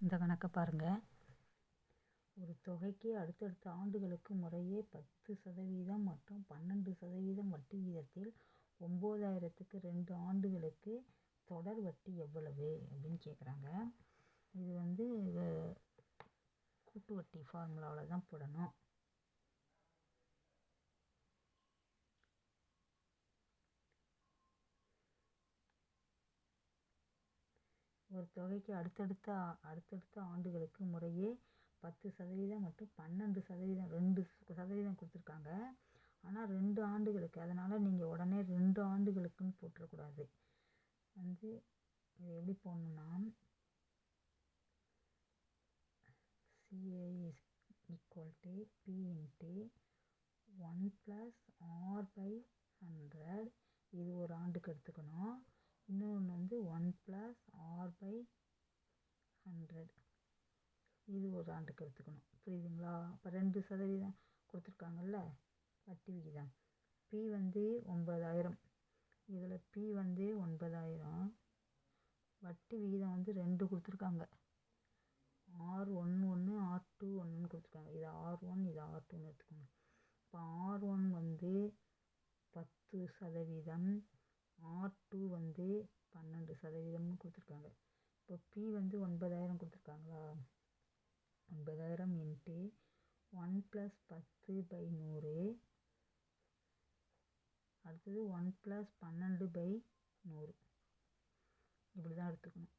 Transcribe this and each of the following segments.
இந்த கணக்கை பாருங்கள் ஒரு தொகைக்கு அடுத்தடுத்த ஆண்டுகளுக்கு முறையே பத்து சதவீதம் மற்றும் பன்னெண்டு சதவீதம் வட்டி வீதத்தில் ஒம்போதாயிரத்துக்கு ரெண்டு ஆண்டுகளுக்கு தொடர் வட்டி எவ்வளவு அப்படின்னு கேட்குறாங்க இது வந்து கூட்டு வட்டி ஃபார்முலாவில் தான் போடணும். ஒரு தொகைக்கு அடுத்தடுத்த அடுத்தடுத்த ஆண்டுகளுக்கு முறையே பத்து சதவீதம் மற்றும் பன்னெண்டு சதவீதம் ரெண்டு சதவீதம் கொடுத்துருக்காங்க. ஆனால் ரெண்டு ஆண்டுகளுக்கு அதனால் நீங்கள் உடனே ரெண்டு ஆண்டுகளுக்குன்னு போட்டுறக்கூடாது. வந்து இது எப்படி போடணுன்னா CA is equal to P into one plus R by hundred இது ஒரு ஆண்டுக்கு எடுத்துக்கணும். இன்னொன்று வந்து one plus R by hundred. இது ஒரு ஆண்டுக்கு எடுத்துக்கணும். புரியுதுங்களா? அப்போ ரெண்டு சதவீதம் கொடுத்துருக்காங்கல்ல? வட்டி விகிதம். பி வந்து ஒன்பதாயிரம். இதில் பி வந்து ஒன்பதாயிரம். வட்டி விகிதம் வந்து ரெண்டு கொடுத்துருக்காங்க. ஆர் ஒன் ஒன்று ஆர் டூ ஒன்றுன்னு கொடுத்துருக்காங்க. இது ஆர் ஒன் இது ஆர் டூன்னு எடுத்துக்கோங்க. இப்போ ஆர் ஒன் வந்து பத்து சதவீதம். ஆர் டூ வந்து பன்னெண்டு சதவீதம்னு கொடுத்துருக்காங்க. இப்போ பி வந்து ஒன்பதாயிரம் கொடுத்துருக்காங்களா? ஒன்பதாயிரம் இன்ட்டு ஒன் ப்ளஸ் பத்து பை நூறு. அடுத்தது ஒன் ப்ளஸ் பன்னெண்டு பை நூறு. இப்படி தான் எடுத்துக்கணும்.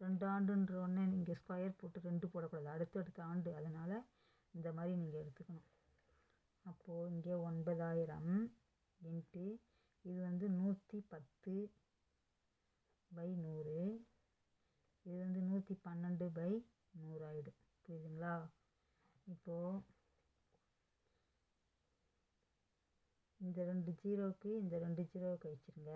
ரெண்டு ஆண்டுன்ற ஒன்று நீங்கள் ஸ்கொயர் போட்டு ரெண்டு போடக்கூடாது. அடுத்தடுத்த ஆண்டு. அதனால் இந்த மாதிரி நீங்கள் எடுத்துக்கணும். அப்போது இங்கே ஒன்பதாயிரம் இன்ட்டு இது வந்து நூற்றி பத்து பை நூறு. இது வந்து நூற்றி பன்னெண்டு பை நூறாயிடும் புரியுதுங்களா? இப்போது இந்த ரெண்டு ஜீரோவுக்கு இந்த ரெண்டு ஜீரோவை கழிச்சிருங்க.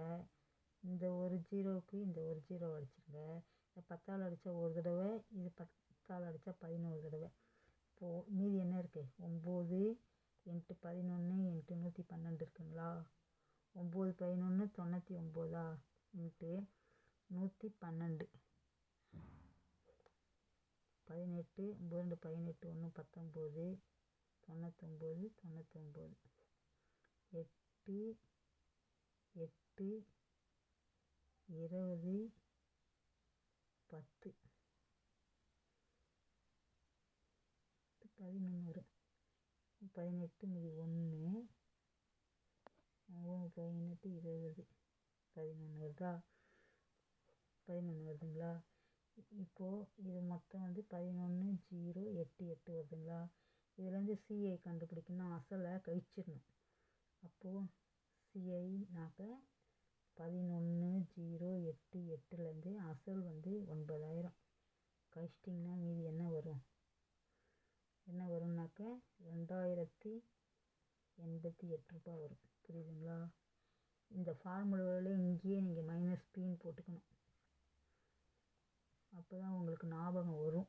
இந்த ஒரு ஜீரோவுக்கு இந்த ஒரு ஜீரோ அடிச்சிருங்க. இந்த பத்தால் அடித்தா ஒரு தடவை இது பத்தால் அடித்தா பதினோரு தடவை. இப்போது மீதி என்ன இருக்குது ஒம்பது இன்ட்டு பதினொன்று இன்ட்டு நூற்றி பன்னெண்டு இருக்குங்களா? ஒம்பது பதினொன்று தொண்ணூற்றி ஒம்போதா? இன்ட்டு நூற்றி பன்னெண்டு. பதினெட்டு ஒம்பது ரெண்டு பதினெட்டு ஒன்று பத்தொம்போது தொண்ணூத்தொம்பது தொண்ணூத்தொம்பது எட்டு எட்டு இருபது பத்து. பதினொன்று பதினெட்டு மீதி ஒன்று பதினெட்டு இருபது பதினொன்று வருதா? பதினொன்று வருதுங்களா? இப்போது இது மொத்தம் வந்து பதினொன்று ஜீரோ எட்டு எட்டு வருதுங்களா? இதுலேருந்து சிஐ கண்டுபிடிக்கணும்னா அசலை கழிச்சிடணும் அப்போது சிஐனாக்க பதினொன்று ஜீரோ எட்டு எட்டுலேருந்து அசல் வந்து ஒன்பதாயிரம். கழிச்சிட்டிங்கன்னா மீதி என்ன வரும்? என்ன வரும்னாக்க ரெண்டாயிரத்தி எண்பத்தி எட்டு ரூபாய் வரும். புரியுதுங்களா? இந்த ஃபார்முலாவில் இங்கேயே நீங்கள் மைனஸ் பின்னு போட்டுக்கணும். அப்போ தான் உங்களுக்கு ஞாபகம் வரும்.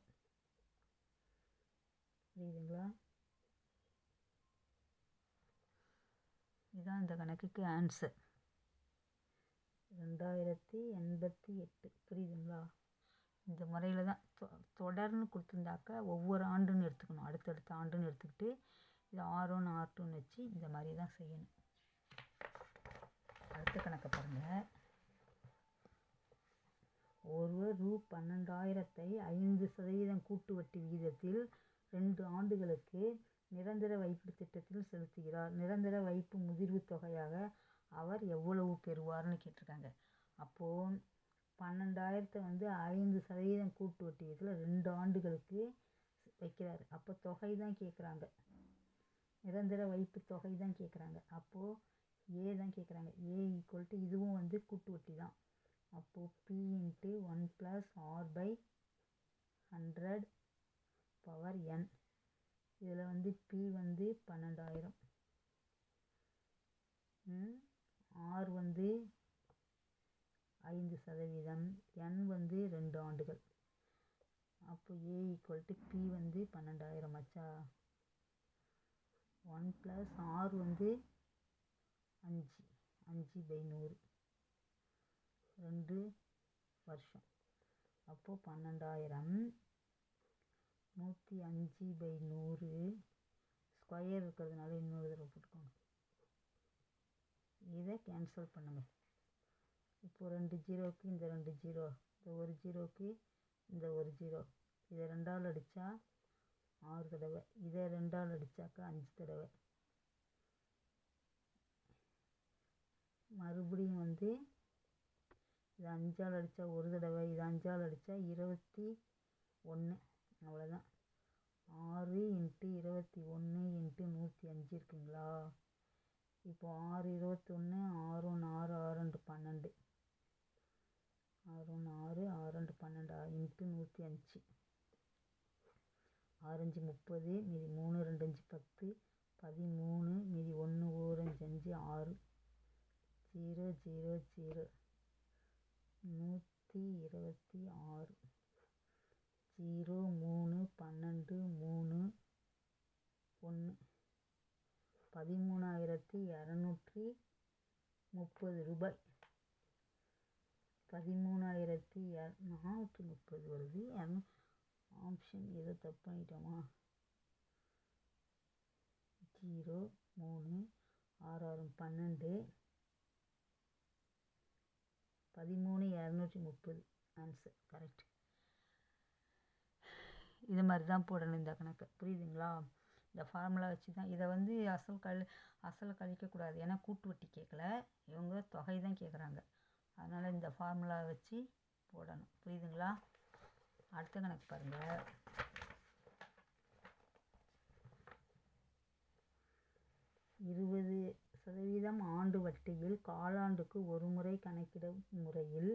புரியுதுங்களா? இதுதான் இந்த கணக்குக்கு ஆன்சர் ரெண்டாயிரத்தி எண்பத்தி எட்டு. புரியுதுங்களா? இந்த முறையில் தான். தொ தொடர்னு கொடுத்துருந்தாக்கா ஒவ்வொரு ஆண்டுன்னு எடுத்துக்கணும். அடுத்தடுத்த ஆண்டுன்னு எடுத்துக்கிட்டு இது ஆர் ஒன் ஆர் டூன்னு வச்சு இந்த மாதிரி தான் செய்யணும். அடுத்த கணக்கை பாருங்கள் ஒருவர் ரூ பன்னெண்டாயிரத்தை ஐந்து சதவீதம் கூட்டு வட்டி விகிதத்தில் ரெண்டு ஆண்டுகளுக்கு நிரந்தர வைப்பு திட்டத்தில் செலுத்துகிறார். நிரந்தர வைப்பு முதிர்வு தொகையாக அவர் எவ்வளவு பெறுவார்னு கேட்டிருக்காங்க. அப்போது பன்னெண்டாயிரத்தை வந்து ஐந்து சதவீதம் கூட்டு வட்டி விகிதத்தில் ரெண்டு ஆண்டுகளுக்கு வைக்கிறாரு. அப்போ தொகை தான் கேட்குறாங்க நிரந்தர வைப்பு தொகை தான் கேட்குறாங்க அப்போது ஏ தான் கேட்குறாங்க ஏ ஈக்குவல் டு இதுவும் வந்து கூட்டு வட்டி தான். அப்போது P into one plus R by hundred power N இதில் வந்து பி வந்து பன்னெண்டாயிரம். ஆர் வந்து ஐந்து சதவீதம். என் வந்து ரெண்டு ஆண்டுகள். அப்போ ஏ ஈக்குவல் டு பி வந்து பன்னெண்டாயிரம் ஆச்சா ஒன் ப்ளஸ் ஆர் வந்து அஞ்சு அஞ்சு பை நூறு. ரெண்டு வருஷம். அப்போது பன்னெண்டாயிரம். நூற்றி அஞ்சு பை நூறு. ஸ்கொயர் இருக்கிறதுனால இன்னொரு தடவை போட்டுக்கோங்க. இதை கேன்சல் பண்ணுங்கள் இப்போ ரெண்டு ஜீரோவுக்கு இந்த ரெண்டு ஜீரோ இந்த ஒரு ஜீரோவுக்கு இந்த ஒரு ஜீரோ. இதை ரெண்டால் அடித்தா ஆறு தடவை. இதை ரெண்டால் அடித்தாக்கா அஞ்சு தடவை. மறுபடியும் வந்து இது அஞ்சால் அடித்தா ஒரு தடவை இது அஞ்சால் அடித்தா இருபத்தி ஒன்று. அவ்வளோதான் ஆறு இன்ட்டு இருபத்தி ஒன்று இன்ட்டு நூற்றி அஞ்சு இருக்குங்களா? இப்போ ஆறு இருபத்தொன்று ஆறு ஒன்று ஆறு ஆறு ரெண்டு பன்னெண்டு. ஆறு ஒன்று ஆறு ஆறு ரெண்டு பன்னெண்டு? இன்ட்டு நூற்றி அஞ்சு. ஆரஞ்சு முப்பது மீதி மூணு ரெண்டு அஞ்சு பத்து. பதிமூணு மீதி ஒன்று ஓரஞ்சு அஞ்சு ஆறு. Zero zero zero. நூற்றி இருபத்தி ஆறு. ஜீரோ மூணு பன்னெண்டு மூணு ஒன்று பதிமூணாயிரத்தி இரநூற்றி முப்பது ரூபாய். பதிமூணாயிரத்தி நானூற்றி முப்பது வருது. ஆப்ஷன் ஏதோ தப்பு பண்ணிட்டோமா? ஜீரோ மூணு ஆறு ஆறு பன்னெண்டு. பதிமூணு இரநூற்றி முப்பது ஆன்சர் கரெக்ட் இது மாதிரி தான் போடணும் இந்த கணக்கு. புரியுதுங்களா? இந்த ஃபார்முலா வச்சு தான் இதை வந்து அசல் கழி அசலை கழிக்கக்கூடாது. ஏன்னா கூட்டு வட்டி கேட்கல. இவங்க தொகை தான் கேட்குறாங்க. அதனால் இந்த ஃபார்முலா வச்சு போடணும். புரியுதுங்களா? அடுத்த கணக்கு பாருங்கள் இருபது சதவீதம் ஆண்டு வட்டியில் காலாண்டுக்கு ஒரு முறை கணக்கிடும் முறையில்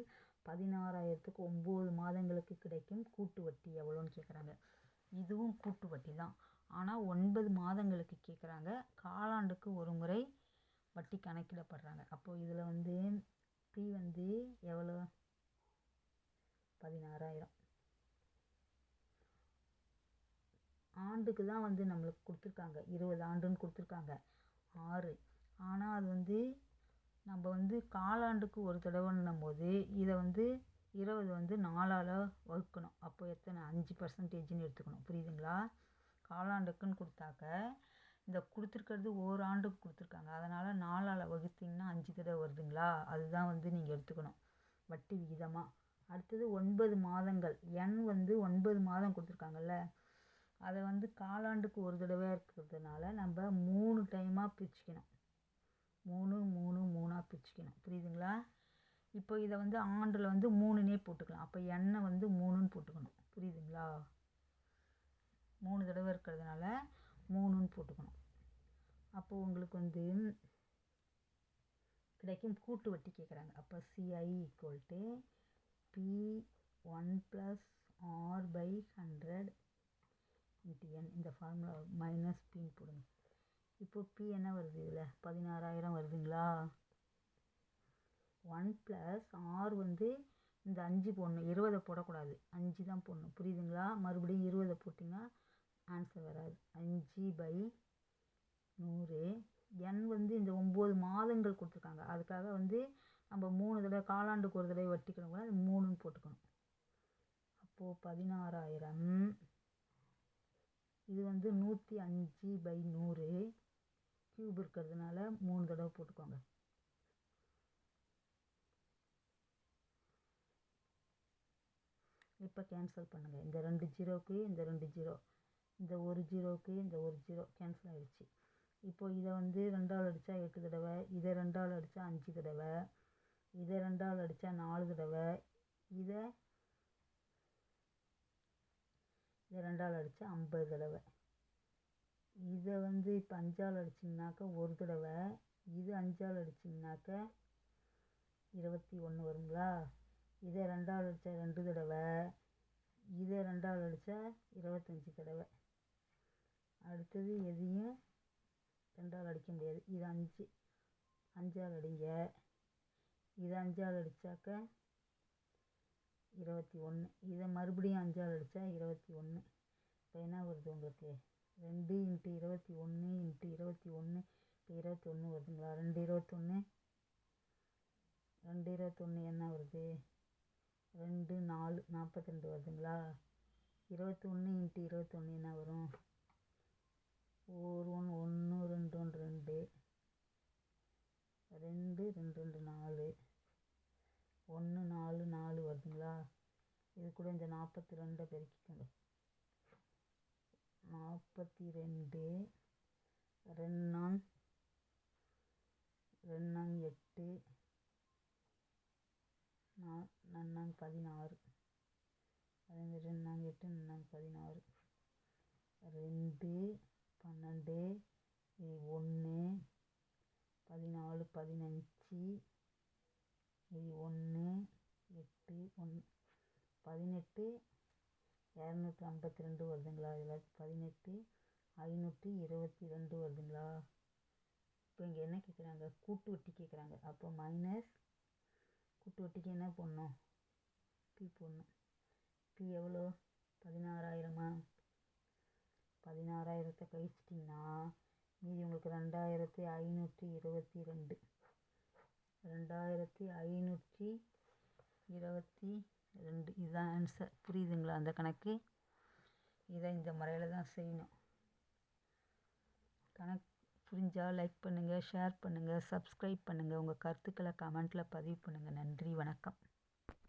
பதினாறாயிரத்துக்கு ஒம்பது மாதங்களுக்கு கிடைக்கும் கூட்டு வட்டி எவ்வளோன்னு கேட்குறாங்க இதுவும் கூட்டு வட்டி தான். ஆனால் ஒன்பது மாதங்களுக்கு கேட்குறாங்க காலாண்டுக்கு ஒரு முறை வட்டி கணக்கிடப்படுறாங்க. அப்போது இதில் வந்து பி வந்து எவ்வளோ? பதினாறாயிரம். ஆண்டுக்கு தான் வந்து நம்மளுக்கு கொடுத்துருக்காங்க. இருபது ஆண்டுன்னு கொடுத்துருக்காங்க. ஆறு. ஆனால் அது வந்து நம்ம வந்து காலாண்டுக்கு ஒரு தடவைன்னும் போது இதை வந்து இருபது வந்து நாலால் வகுக்கணும். அப்போ எத்தனை? அஞ்சு பர்சன்டேஜ்னு எடுத்துக்கணும். புரியுதுங்களா? காலாண்டுக்குன்னு கொடுத்தாக்க இந்த கொடுத்துருக்கிறது ஓராண்டுக்கு கொடுத்துருக்காங்க. அதனால் நாலால் வகுத்திங்கன்னா அஞ்சு தடவை வருதுங்களா? அதுதான் வந்து நீங்கள் எடுத்துக்கணும். வட்டி விகிதமாக அடுத்தது ஒன்பது மாதங்கள். எண் வந்து ஒன்பது மாதம் கொடுத்துருக்காங்கல்ல. அதை வந்து காலாண்டுக்கு ஒரு தடவை இருக்கிறதுனால நம்ம மூணு டைமாக பிரிச்சுக்கணும். மூணு மூணு மூணாக புரியுதுங்களா? இப்போ இதை வந்து ஆண்டில் வந்து மூணுனே போட்டுக்கலாம். அப்போ எண்ணெய் வந்து மூணுன்னு போட்டுக்கணும். புரியுதுங்களா? மூணு தடவை இருக்கிறதுனால மூணுன்னு போட்டுக்கணும். அப்போது உங்களுக்கு வந்து கிடைக்கும் கூட்டு வட்டி கேட்குறாங்க. அப்போ CI equal to P one plus R by hundred into N இந்த ஃபார்முலா மைனஸ் பின்னு போடுங்க. இப்போ பி என்ன வருது இதில்? பதினாறாயிரம் வருதுங்களா? ஒன் ப்ளஸ் ஆர் வந்து இந்த அஞ்சு போடணும். இருபதை போடக்கூடாது. அஞ்சு தான் போடணும். புரியுதுங்களா? மறுபடியும் இருபதை போட்டிங்கன்னா ஆன்சர் வராது. அஞ்சு பை நூறு. என் வந்து இந்த ஒம்பது மாதங்கள் கொடுத்துருக்காங்க. அதுக்காக வந்து நம்ம மூணு தடவை காலாண்டுக்கு ஒரு தடவை வட்டிக்கணும் கூட அது மூணுன்னு போட்டுக்கணும். அப்போது பதினாறாயிரம். இது வந்து நூற்றி அஞ்சு பை நூறு. க்யூப் இருக்கிறதுனால மூணு தடவை போட்டுக்கோங்க. இப்போ கேன்சல் பண்ணுங்கள் இந்த ரெண்டு ஜீரோவுக்கு இந்த ரெண்டு ஜீரோ. இந்த ஒரு ஜீரோவுக்கு இந்த ஒரு ஜீரோ. கேன்சல் ஆகிடுச்சு இப்போது இதை வந்து ரெண்டால் அடித்தா எட்டு தடவை இதை ரெண்டால் அடித்தா அஞ்சு தடவை இதை ரெண்டால் அடித்தா நாலு தடவை இதை இதை ரெண்டால் அடித்தா ஐம்பது தடவை. இதை வந்து இப்போ அஞ்சால் அடிச்சிங்கனாக்கா ஒரு தடவை இது அஞ்சால் அடிச்சிங்கனாக்க இருபத்தி ஒன்று வருங்களா? இதை ரெண்டால் அடித்தா ரெண்டு தடவை இதை ரெண்டால் அடித்தா இருபத்தஞ்சி தடவை. அடுத்தது எதையும் ரெண்டால் அடிக்க முடியாது. இது அஞ்சு. அஞ்சால் அடிங்க. இதை அஞ்சால் அடித்தாக்க இருபத்தி ஒன்று இதை மறுபடியும் அஞ்சால் அடித்தா இருபத்தி ஒன்று இப்போ என்ன வருது உங்களுக்கு? ரெண்டு இன்ட்டு இருபத்தி ஒன்று இன்ட்டு இருபத்தி ஒன்று இப்போ இருபத்தி ஒன்று வருதுங்களா? ரெண்டு இருபத்தொன்று ரெண்டு இருபத்தொன்று என்ன வருது? ரெண்டு நாலு நாற்பத்தி ரெண்டு வருதுங்களா? இருபத்தொன்று இன்ட்டு இருபத்தொன்று என்ன வரும்? ஒரு ஒன்று ஒன்று ரெண்டு ஒன்று ரெண்டு. ரெண்டு ரெண்டு ரெண்டு நாலு. ஒன்று நாலு நாலு வருதுங்களா? இது கூட இந்த நாற்பத்தி ரெண்டை பெருக்கிக்கணும் நாற்பத்தி ரெண்டு ரெண்டாம் ரெண்டாங் எட்டு நான் நன்னாங் பதினாறு. அதேமாதிரி ரெண்டாங் எட்டு நன்னாங் பதினாறு. ரெண்டு பன்னெண்டு ஒன்று பதினாலு பதினஞ்சு ஒன்று எட்டு ஒன்று பதினெட்டு இரநூத்தி ஐம்பத்தி ரெண்டு வருதுங்களா? இதில் பதினெட்டு ஐநூற்றி இருபத்தி ரெண்டு வருதுங்களா? இப்போ இங்கே என்ன கேட்குறாங்க கூட்டு வட்டி கேட்குறாங்க அப்போ மைனஸ் கூட்டு வட்டிக்கு என்ன போடணும்? பி போடணும். பி எவ்வளோ? பதினாறாயிரமா? பதினாறாயிரத்தை கழிச்சிட்டிங்கன்னா மீதி உங்களுக்கு ரெண்டாயிரத்தி ஐநூற்றி இருபத்தி ரெண்டு. ரெண்டாயிரத்தி ஐநூற்றி இருபத்தி ரெண்டு. இதுதான் ஆன்சர் புரியுதுங்களா அந்த கணக்கு? இதை இந்த முறையில் தான் செய்யணும். கணக்கு புரிஞ்சால் லைக் பண்ணுங்கள் ஷேர் பண்ணுங்கள் சப்ஸ்கிரைப் பண்ணுங்கள் உங்கள் கருத்துக்களை கமெண்ட்டில் பதிவு பண்ணுங்கள் நன்றி வணக்கம்.